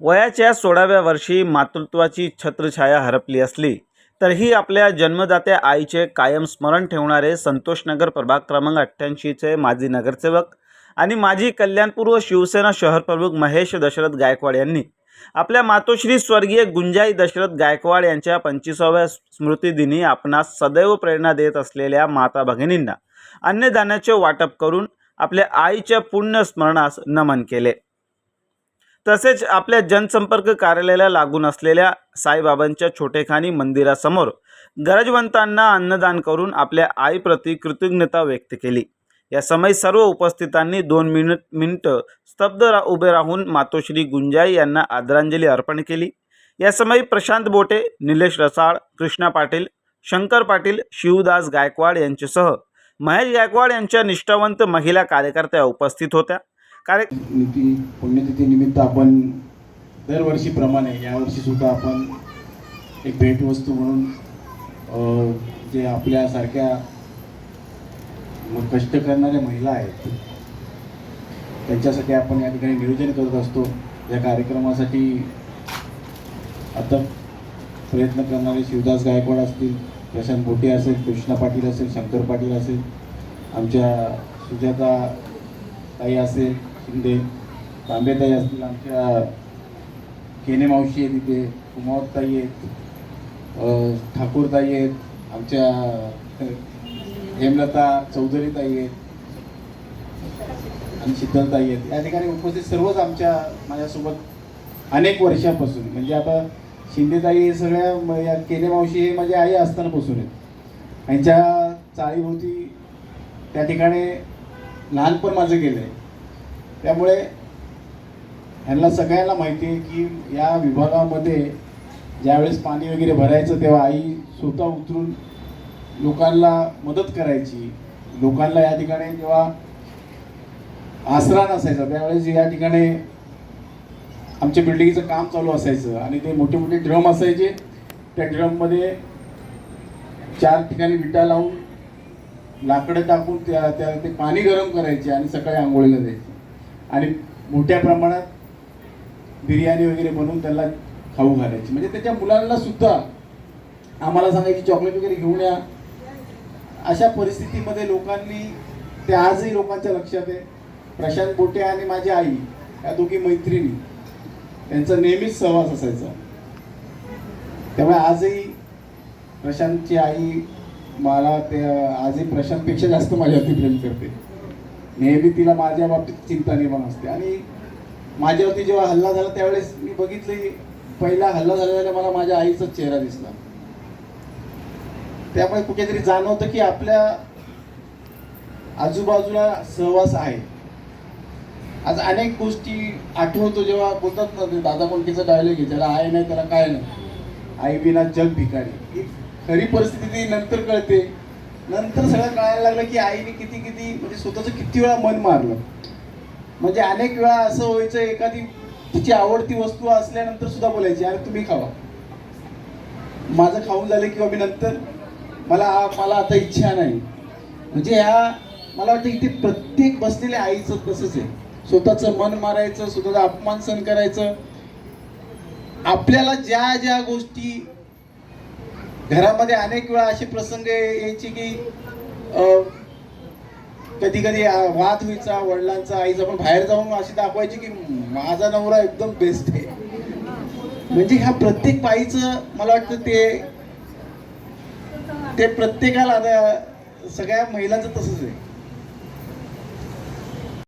वयाच्या सोळाव्या वर्षी मातृत्वाची छत्रछाया हरपली असली तरीही आपल्या जन्मदात्या आईचे कायम स्मरण ठेवणारे संतोषनगर प्रभाग क्रमांक अठ्ठ्याऐंशीचे माजी नगरसेवक आणि माजी कल्याणपूर्व शिवसेना शहर प्रमुख महेश दशरथ गायकवाड यांनी आपल्या मातोश्री स्वर्गीय गुंजाई दशरथ गायकवाड यांच्या पंचवीसाव्या स्मृतिदिनी आपणास सदैव प्रेरणा देत असलेल्या माता भगिनींना अन्नदानाचे वाटप करून आपल्या आईच्या पुण्य स्मरणास नमन केले. तसेच आपल्या जनसंपर्क कार्यालयाला लागून असलेल्या साईबाबांच्या छोटेखानी मंदिरासमोर गरजवंतांना अन्नदान करून आपल्या आईप्रती कृतज्ञता व्यक्त केली. या समय सर्व उपस्थितांनी दोन मिनिट मिनिटं स्तब्ध रा उभे राहून मातोश्री गुंजाई यांना आदरांजली अर्पण केली. या समय प्रशांत बोटे निलेश रसाळ कृष्णा पाटील शंकर पाटील शिवदास गायकवाड यांच्यासह महेश गायकवाड यांच्या निष्ठावंत महिला कार्यकर्त्या उपस्थित होत्या. कार्य नीती पुण्यतिथीनिमित्त आपण दरवर्षीप्रमाणे यावर्षी सुद्धा आपण एक भेटवस्तू म्हणून जे आपल्यासारख्या कष्ट करणाऱ्या महिला आहेत त्यांच्यासाठी आपण या ठिकाणी नियोजन करत असतो. या कार्यक्रमासाठी आता प्रयत्न करणारे शिवदास गायकवाड असतील प्रशांत बोटे असेल कृष्णा पाटील असेल शंकर पाटील असेल आमच्या सुजाता ताई असेल शिंदे तांबेताई असतील आमच्या केने मावशी आहे तिथे कुमावतताई आहेत ठाकूरताई आहेत आमच्या हेमलता चौधरीताई आहेत आणि शीतलताई आहेत. या ठिकाणी उपस्थित सर्वच आमच्या माझ्यासोबत अनेक वर्षापासून म्हणजे आता शिंदेताई हे सगळ्या या केने मावशी हे माझी आई असतानापासून आहेत. यांच्या चाळीभोवती त्या ठिकाणी लहानपण माझं गेलं आहे त्यामुळे ह्यांना सगळ्यांना माहिती आहे की या विभागामध्ये ज्यावेळेस पाणी वगैरे भरायचं तेव्हा आई स्वतः उतरून लोकांना मदत करायची. लोकांना या ठिकाणी जेव्हा आसरा नसायचा त्यावेळेस या ठिकाणी आमच्या बिल्डिंगचं काम चालू असायचं आणि ते मोठे मोठे ड्रम असायचे. त्या ड्रममध्ये चार ठिकाणी विटा लावून लाकडं टाकून त्या त्या ते पाणी गरम करायचे आणि सकाळी आंघोळीला द्यायचे आणि मोठ्या प्रमाणात बिर्याणी वगैरे बनवून त्यांना खाऊ घालायची. म्हणजे त्याच्या मुलांना सुद्धा आम्हाला सांगायची चॉकलेट वगैरे घेऊन या. अशा परिस्थितीमध्ये लोकांनी ते आजही लोकांच्या लक्षात आहे. प्रशांत बोटे आणि माझी आई या दोघी मैत्रिणी त्यांचा नेहमीच सहवास असायचा. त्यामुळे आजही प्रशांतची आई मला ते आजही प्रशांतपेक्षा जास्त माझ्यावरती प्रेम करते. नेहमी तिला माझ्या बाबतीत चिंता निर्माण असते. आणि माझ्यावरती जेव्हा हल्ला झाला त्यावेळेस मी बघितलं पहिला हल्ला झालेला मला माझ्या आईचा चेहरा दिसला. त्यामुळे कुठेतरी जाणवतं की आपल्या आजूबाजूला सहवास आहे. आज अनेक गोष्टी आठवतो जेव्हा बोलतात ना ते दादा मुलकीचा डायलॉग आहे ज्याला आहे नाही त्याला काय नाही. आई विना जग भिकारी. ही खरी परिस्थिती नंतर कळते. नंतर सगळं कळायला लागलं की आईने किती किती म्हणजे स्वतःचं किती वेळा मन मारलं. म्हणजे अनेक वेळा असं व्हायचं एखादी तिची आवडती वस्तू असल्यानंतर सुद्धा बोलायची अरे तुम्ही खावा. माझं खाऊन झालं किंवा मी नंतर मला मला आता इच्छा नाही. म्हणजे ह्या मला वाटतं इथे प्रत्येक बसलेल्या आईचं तसंच आहे. स्वतःचं मन मारायचं स्वतःचा अपमान सहन करायचं. आपल्याला ज्या ज्या गोष्टी घरामध्ये अनेक वेळा असे प्रसंग यायचे की कधी कधी वाद व्हायचा वडिलांचा आईचा पण बाहेर जाऊन अशी दाखवायची की माझा नवरा एकदम बेस्ट आहे. म्हणजे ह्या प्रत्येक बाईचं मला वाटतं ते ते प्रत्येकाला आता सगळ्या महिलांचं तसंच आहे.